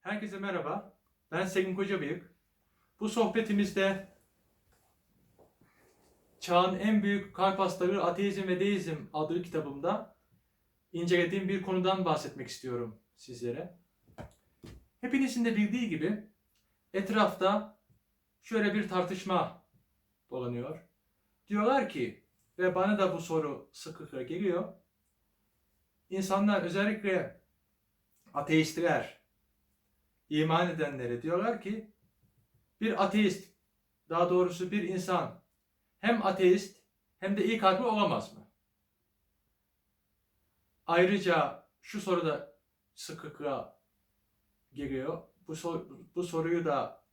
Herkese merhaba. Ben Segin Kocabıyık. Bu sohbetimizde Çağın en büyük kalp hastalığı Ateizm ve Deizm adlı kitabımda incelediğim bir konudan bahsetmek istiyorum sizlere. Hepinizin de bildiği gibi etrafta şöyle bir tartışma dolanıyor. Diyorlar ki ve bana da bu soru sıklıkla geliyor. İnsanlar özellikle ateistler, iman edenlere diyorlar ki bir ateist, daha doğrusu bir insan hem ateist hem de iyi kalpli olamaz mı? Ayrıca şu soru da sıklıkla geliyor. Bu, sor- bu soruyu da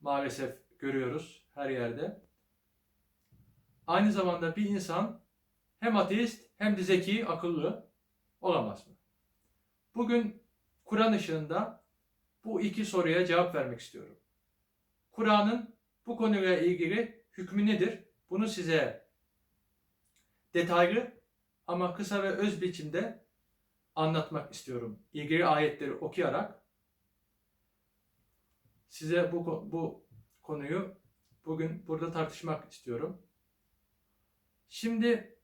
maalesef görüyoruz her yerde. Aynı zamanda bir insan hem ateist hem de zeki, akıllı olamaz mı? Bugün Kur'an ışığında bu iki soruya cevap vermek istiyorum. Kur'an'ın bu konuyla ilgili hükmü nedir? Bunu size detaylı ama kısa ve öz biçimde anlatmak istiyorum. İlgili ayetleri okuyarak size bu, bu konuyu bugün burada tartışmak istiyorum. Şimdi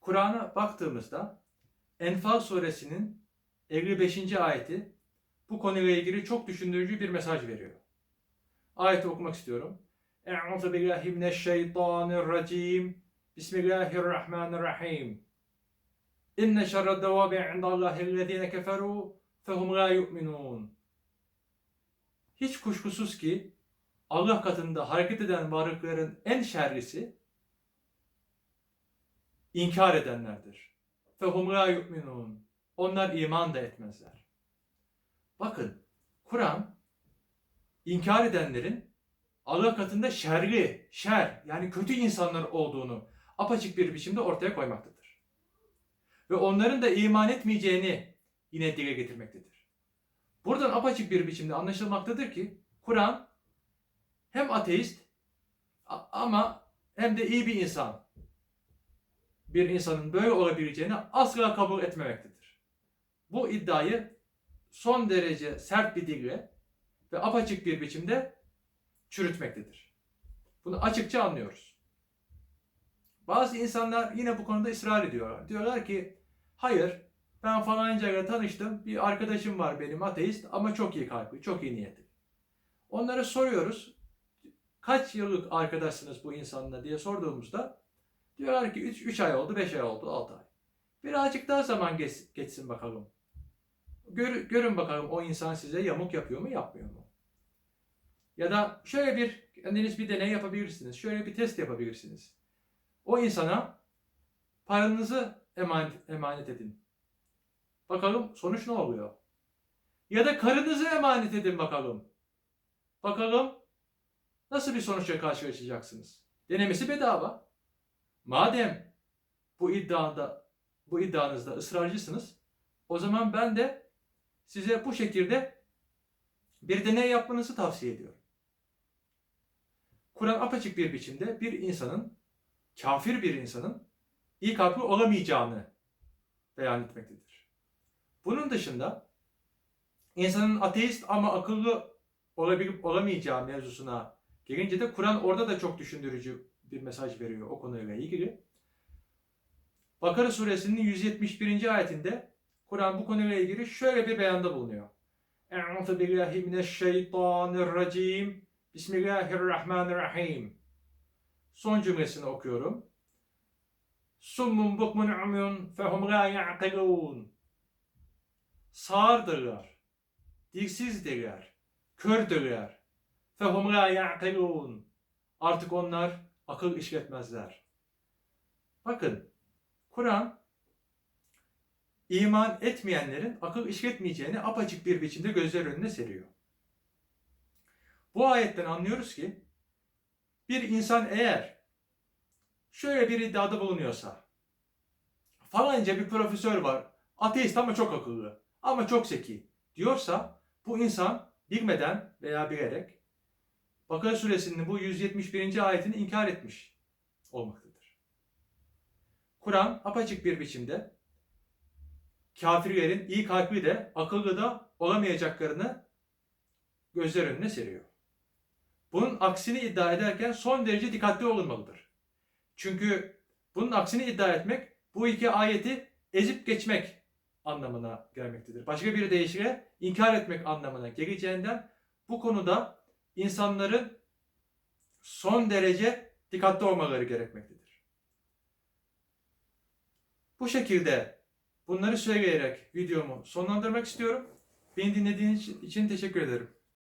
Kur'an'a baktığımızda Enfal suresinin 55. ayeti bu konuyla ilgili çok düşündürücü bir mesaj veriyor. Ayeti okumak istiyorum. Euzu billahi mineşşeytanirracim. Bismillahirrahmanirrahim. İnne şerred devabi indallahillezine keferu fehum la yu'minun. Hiç kuşkusuz ki Allah katında hareket eden varlıkların en şerlisi inkar edenlerdir. Fehum la yu'minun. Onlar iman da etmezler. Bakın Kur'an inkar edenlerin Allah katında şerli, şer yani kötü insanlar olduğunu apaçık bir biçimde ortaya koymaktadır. Ve onların da iman etmeyeceğini yine dile getirmektedir. Buradan apaçık bir biçimde anlaşılmaktadır ki Kur'an hem ateist ama hem de iyi bir insan bir insanın böyle olabileceğini asla kabul etmemektedir. Bu iddiayı son derece sert bir dille ve apaçık bir biçimde çürütmektedir. Bunu açıkça anlıyoruz. Bazı insanlar yine bu konuda ısrar ediyorlar. Diyorlar ki hayır ben falanca ile tanıştım. Bir arkadaşım var benim ateist ama çok iyi kalpli, çok iyi niyetli. Onlara soruyoruz. Kaç yıllık arkadaşsınız bu insanla diye sorduğumuzda diyorlar ki 3 ay oldu, 5 ay oldu, 6 ay. Birazcık daha zaman geç- geçsin bakalım. Gör, görün bakalım o insan size yamuk yapıyor mu, yapmıyor mu? Ya da şöyle bir kendiniz bir deney yapabilirsiniz. Şöyle bir test yapabilirsiniz. O insana paranızı emanet, emanet edin. Bakalım sonuç ne oluyor? Ya da karınızı emanet edin bakalım. Bakalım nasıl bir sonuçla karşılaşacaksınız? Denemesi bedava. Madem bu iddiada bu iddianızda ısrarcısınız, o zaman ben de size bu şekilde bir deney yapmanızı tavsiye ediyorum. Kur'an apaçık bir biçimde bir insanın, kafir bir insanın iyi kalpli olamayacağını beyan etmektedir. Bunun dışında insanın ateist ama akıllı olabilip olamayacağı mevzusuna gelince de Kur'an orada da çok düşündürücü bir mesaj veriyor o konuyla ilgili. Bakara suresinin 171. ayetinde Kur'an bu konuyla ilgili şöyle bir beyanda bulunuyor. Euzu billahi mineşşeytanirracim. Bismillahirrahmanirrahim. Son cümlesini okuyorum. Summun bukmun umyun fehum la ya'kilun. Sağırdırlar, dilsizdirler, kördürler. Fehum la ya'kilun. Artık onlar akıl işletmezler. Bakın, Kur'an iman etmeyenlerin akıl işletmeyeceğini apaçık bir biçimde gözler önüne seriyor. Bu ayetten anlıyoruz ki bir insan eğer şöyle bir iddiada bulunuyorsa falanca bir profesör var ateist ama çok akıllı ama çok zeki diyorsa bu insan bilmeden veya bilerek Bakara suresinin bu 171. ayetini inkar etmiş olmaktadır. Kur'an apaçık bir biçimde kafirlerin iyi kalpli de akıllı da olamayacaklarını gözler önüne seriyor. Bunun aksini iddia ederken son derece dikkatli olunmalıdır. Çünkü bunun aksini iddia etmek bu iki ayeti ezip geçmek anlamına gelmektedir. Başka bir deyişle inkar etmek anlamına geleceğinden bu konuda insanların son derece dikkatli olmaları gerekmektedir. Bu şekilde bunları söyleyerek videomu sonlandırmak istiyorum. Beni dinlediğiniz için teşekkür ederim.